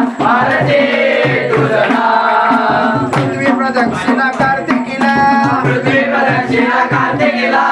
गजानना आरती तुझला पृथ्वी प्रदक्षिणा कार्तिकीला। पृथ्वी प्रदक्षिणा कार्तिकीला